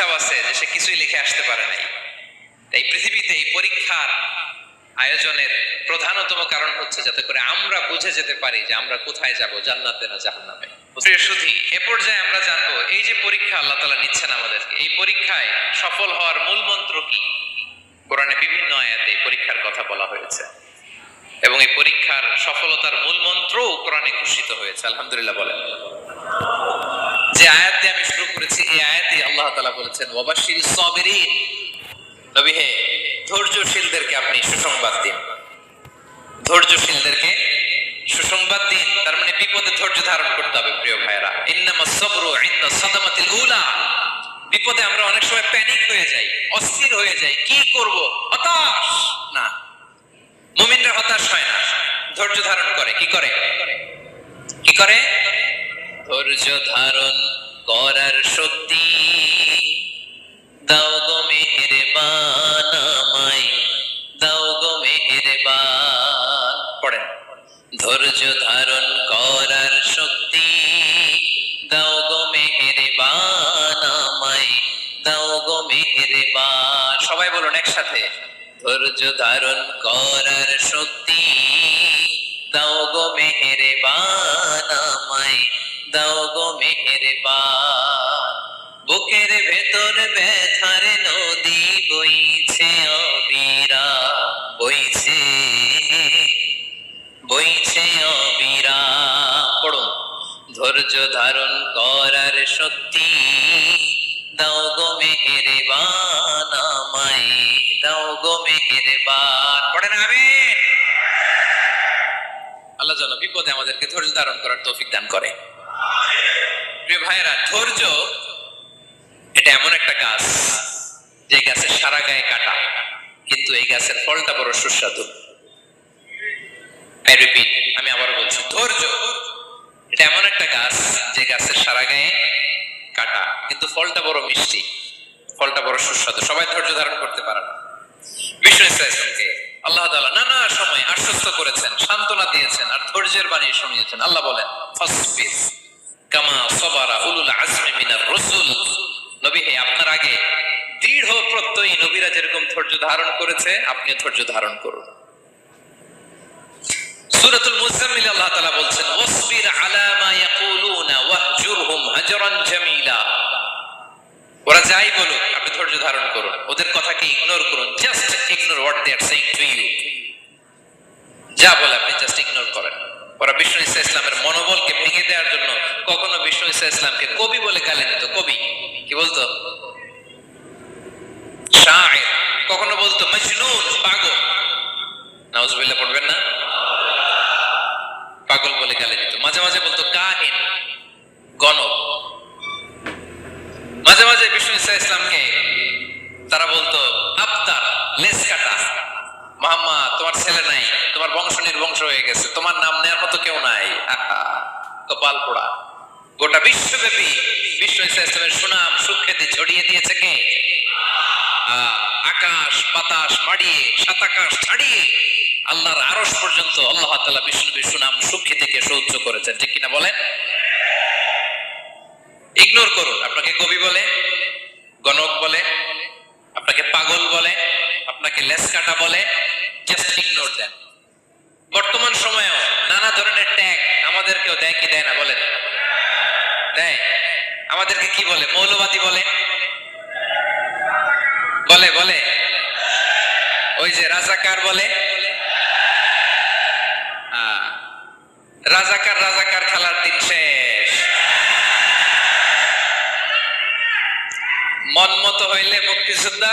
হিসাব আছে যে সে কিছুই লিখে আসতে পারে নাই। এই পৃথিবীতে এই পরীক্ষার আয়োজনের প্রধানতম কারণ হচ্ছে যাতে করে আমরা বুঝে যেতে পারি যে আমরা কোথায় যাব জান্নাতে না জাহান্নামে। প্রিয় সুধী। এ পর্যায়ে আমরা জানব এই যে পরীক্ষা আল্লাহ তাআলা নিচ্ছেন আমাদেরকে এই পরীক্ষায় সফল হওয়ার মূল মন্ত্র কি? কোরআনে বিভিন্ন আয়াতে পরীক্ষার কথা বলা হয়েছে। এবং এই পরীক্ষার সফলতার মূল মন্ত্রও কোরআনে ঘোষিত হয়েছে। আলহামদুলিল্লাহ বলেন। যে আয়াত দিয়ে আমি শুরু করেছি আল্লাহ তাআলা বলেছেন সাবিরিন নবী হে, ধৈর্যশীলদেরকে আপনি সুসংবাদ দিন। ধৈর্যশীলদেরকে সুসংবাদ দিন। তার মানে বিপদে ধৈর্য ধারণ করতে হবে, প্রিয় সাদামাতিল উলা। বিপদে আমরা অনেক সময় প্যানিক হয়ে যাই, অস্থির হয়ে যাই। কি করব? হতাশ? না। মুমিনরা হতাশ হয় না। ধৈর্য ধারণ করে। কি করে? কি করে? ধৈর্য ধারণ করার শক্তি একসাথে। ধৈর্য ধারণ করার শক্তি দাও গো মেহেরবান আমায়, দাও গো মেহেরবান। বুকের ভেতর ব্যথার নদী বইছে অবিরা, বইছে বইছে অবিরা। পড়ুন। ধৈর্য ধারণ করার শক্তি দাও গো দাও আল্লাহ যেন বিপদে আমাদেরকে ধৈর্য ধারণ করার তৌফিক দান করে প্রিয় ধৈর্য এটা এমন একটা গাছ যে গাছের সারা গায়ে কাটা কিন্তু এই গাছের ফলটা বড় সুস্বাদু আই রিপিট আমি আবার বলছি, ধৈর্য। এটা এমন একটা গাছ, যে গাছের সারা গায়ে কাটা, কিন্তু ফলটা বড় মিষ্টি, ফলটা বড় সুস্বাদু। সবাই ধৈর্য ধারণ করতে পারে না। বিষ্ণু ইসলামকে আল্লাহ তাআলা নানা সময় আশ্বস্ত করেছেন, সান্ত্বনা দিয়েছেন আর ধৈর্যের বাণী শুনিয়েছেন। আল্লাহ বলেন কামা সবারা উলুল আজমি মিনার রসুল। নবী হে আপনার আগে দৃঢ় প্রত্যয়ী নবীরা যেরকম ধৈর্য ধারণ করেছে, আপনিও ধৈর্য ধারণ করুন। সূরাতুল মুজাম্মিল আল্লাহ তাআলা বলছেন, ওয়াসবির আলা মা ইয়াকুলুনা ওয়াহজুরহুম হাজরান জামিলা। ওরা যাই বলুক, আপনি ধৈর্য ধারণ করুন। ওদের কথাকে ইগনোর করুন just ignore what they are saying to you যা বলে আপনি জাস্ট ইগনোর করেন। ওরা বিষ্ণু ইসা ইসলামের মনোবলকে ভেঙে দেওয়ার জন্য কখনো বিষ্ণু ইসা ইসলামকে কবি বলে গালি দিত কবি। কি বলতো? শায়ের। কখনো বলতো, মজনুন, পাগল। নাউজুবিল্লাহ, পড়বেন না? পাগল বলে গালি দিত মাঝে মাঝে বলতো, কাহিন গণক মাঝে মাঝে বিষ্ণু ইসা ইসলামকে তারা বলতো আফতার লেস কাটা। তোমার ছেলে নাই তোমার বংশ নির্বংশ হয়ে গেছে তোমার নাম নেওয়ার মতো কেউ নাই। আহা, কপাল পোড়া। গোটা বিশ্বব্যাপী বিশ্ব ইসলামের সুনাম সুখ্যাতি ছড়িয়ে দিয়েছে কে? আকাশ বাতাস মাড়িয়ে সাত আকাশ ছাড়িয়ে আল্লাহর আরশ পর্যন্ত আল্লাহ তাআলা বিষ্ণুবীর সুনাম সুখ্যাতিকে সৌচ্চ করেছেন। ঠিক কিনা বলেন? ইগনোর করুন আপনাকে কবি বলে লেস কাটা বলে জাস্ট ইগনোর দেন বর্তমান সময়েও নানা ধরনের ট্যাগ আমাদেরকেও দেয় কি দেয় না, বলেন। দেয়। আমাদেরকে কি বলে? মৌলবাদী বলে। বলে বলে। ওই যে রাজাকার বলে। রাজাকার রাজাকার খেলার দিন শেষ। মন মতো হইলে মুক্তিযোদ্ধা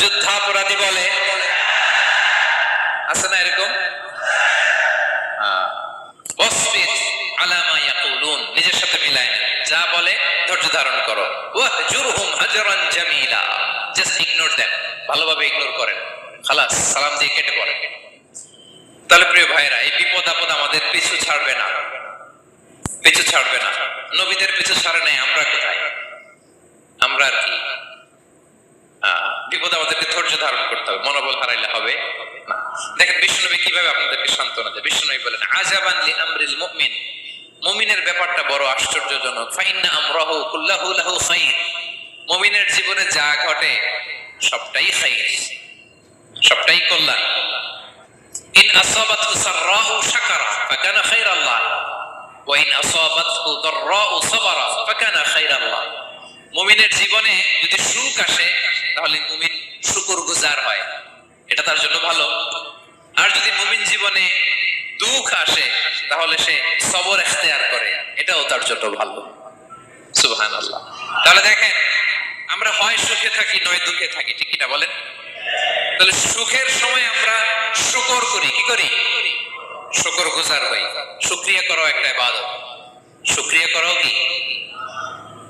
যুদ্ধাপরাধী বলে। আছে না এরকম? ইয়াকুলুন, নিজের সাথে মিলায় যা বলে ধৈর্য ধারণ করো। ইগনোর দেন ভালোভাবে ইগনোর করেন। খালাস, সালাম দিয়ে কেটে পড়েন। তাহলে প্রিয় ভাইরা এই বিপদ আপদ আমাদের পিছু ছাড়বে না। পিছু ছাড়বে না। নবীদের পিছু ছাড়ে নাই, আমরা কোথায়? আমরা আর কি? বিপদ আমাদেরকে ধৈর্য ধারণ করতে হবে, মনোবল হারাইলে হবে দেখেন বিষ্ণুনবী কীভাবে আপনাদেরকে সান্ত্বনা দেয়। বিষ্ণুনবী বলেন আজাবান লি আমরিল মুমিন। মুমিনের ব্যাপারটা বড় আশ্চর্যজনক। ফাইন্না আমরাহু কুল্লাহু লাহু খাইর। মুমিনের জীবনে যা ঘটে, সবটাই খাইর। সবটাই কল্যাণ। ইন আসাবাতহু সাররাউ শাকারা, ফাকানা খাইরাল্লাহ। ওয়া ইন আসাবাতহু দাররাউ সাবারা, ফাকানা খাইরাল্লাহ। মুমিনের জীবনে যদি সুখ আসে, তাহলে মুমিন শুকর গুজার হয়। এটা তার জন্য ভালো। আর যদি মুমিন জীবনে দুঃখ আসে, তাহলে সে সবর এখতিয়ার করে। এটাও তার জন্য ভালো। সুবহান আল্লাহ তাহলে দেখেন, আমরা হয় সুখে থাকি, নয় দুঃখে থাকি, ঠিক কিনা বলেন? তাহলে সুখের সময় আমরা শুকর করি, কি করি? শুকর গুজার হই। শুক্রিয়া করাও একটা ইবাদত। শুক্রিয়া করাও কি?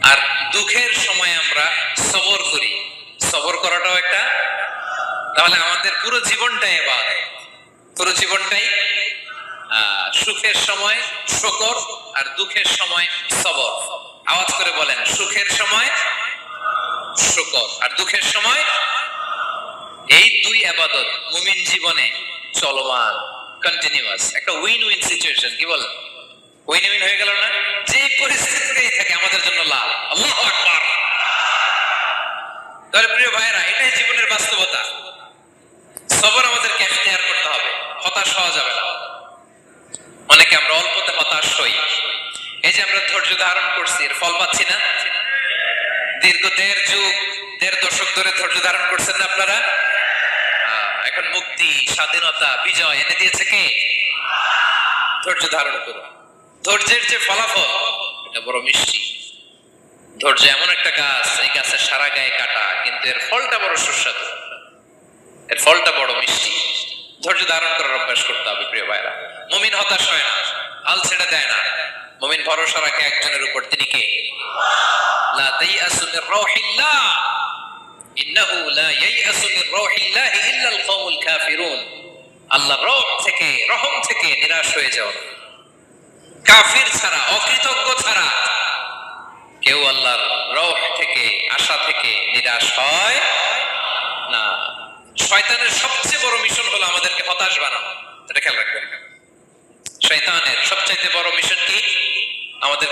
আর দুঃখের সময় আমরা সবর করি। সবর করাটাও একটা, তাহলে আমাদের পুরো জীবনটাই এবার পুরো জীবনটাই সুখের সময় শকর আর দুঃখের সময় সবর। আওয়াজ করে বলেন, সুখের সময় শকর আর দুঃখের সময় এই দুই আবাদত মুমিন জীবনে চলমান কন্টিনিউয়াস একটা উইন উইন সিচুয়েশন কি বলেন? উইন উইন হয়ে গেল না? যে পরিস্থিতিতেই থাকে আমাদের জন্য লাভ আল্লাহ আকবার তাহলে প্রিয় ভাইরা এটাই জীবনের বাস্তবতা। সবর আমাদেরকে এখতিয়ার করতে হবে। হতাশ হওয়া যাবে না। অনেকে আমরা অল্পতে হতাশ হই। এই যে আমরা ধৈর্য ধারণ করছি, এর ফল পাচ্ছি না। দীর্ঘ দেড় যুগ, দেড় দশক ধরে ধৈর্য ধারণ করছেন না আপনারা? এখন মুক্তি, স্বাধীনতা, বিজয় এনে দিয়েছে কে? ধৈর্য ধারণ করুন। ধৈর্যের যে ফলাফল, এটা বড় ধৈর্য এমন একটা গাছ, এই গাছের সারা গায়ে কাটা, কিন্তু এর ফলটা বড় সুস্বাদু। এর ফলটা বড় মিষ্টি। ধৈর্য ধারণ করার অভ্যাস করতে হবে, প্রিয় ভাইরা। মুমিন হতাশ হয় না, হাল ছেড়ে দেয় না। মুমিন ভরসা রাখে একজনের উপর, তিনি কে? লা তাইয়াসু মির রাউহিল্লাহ ইন্নাহু লা ইয়াইয়াসু মির রাউহিল্লাহ ইল্লা আল কওমুল কাফিরুন। আল্লাহর রহ থেকে, রহম থেকে নিরাশ হয়ে যাও কাফির ছাড়া, অকৃতজ্ঞ ছাড়া কেউ আল্লাহর রহ থেকে, আশা থেকে নিরাশ হয় না। শয়তানের সবচেয়ে বড় মিশন হলো আমাদেরকে হতাশ বানানো। এটা খেয়াল রাখবেন। শয়তানের সবচাইতে বড় মিশন কি? আমাদেরকে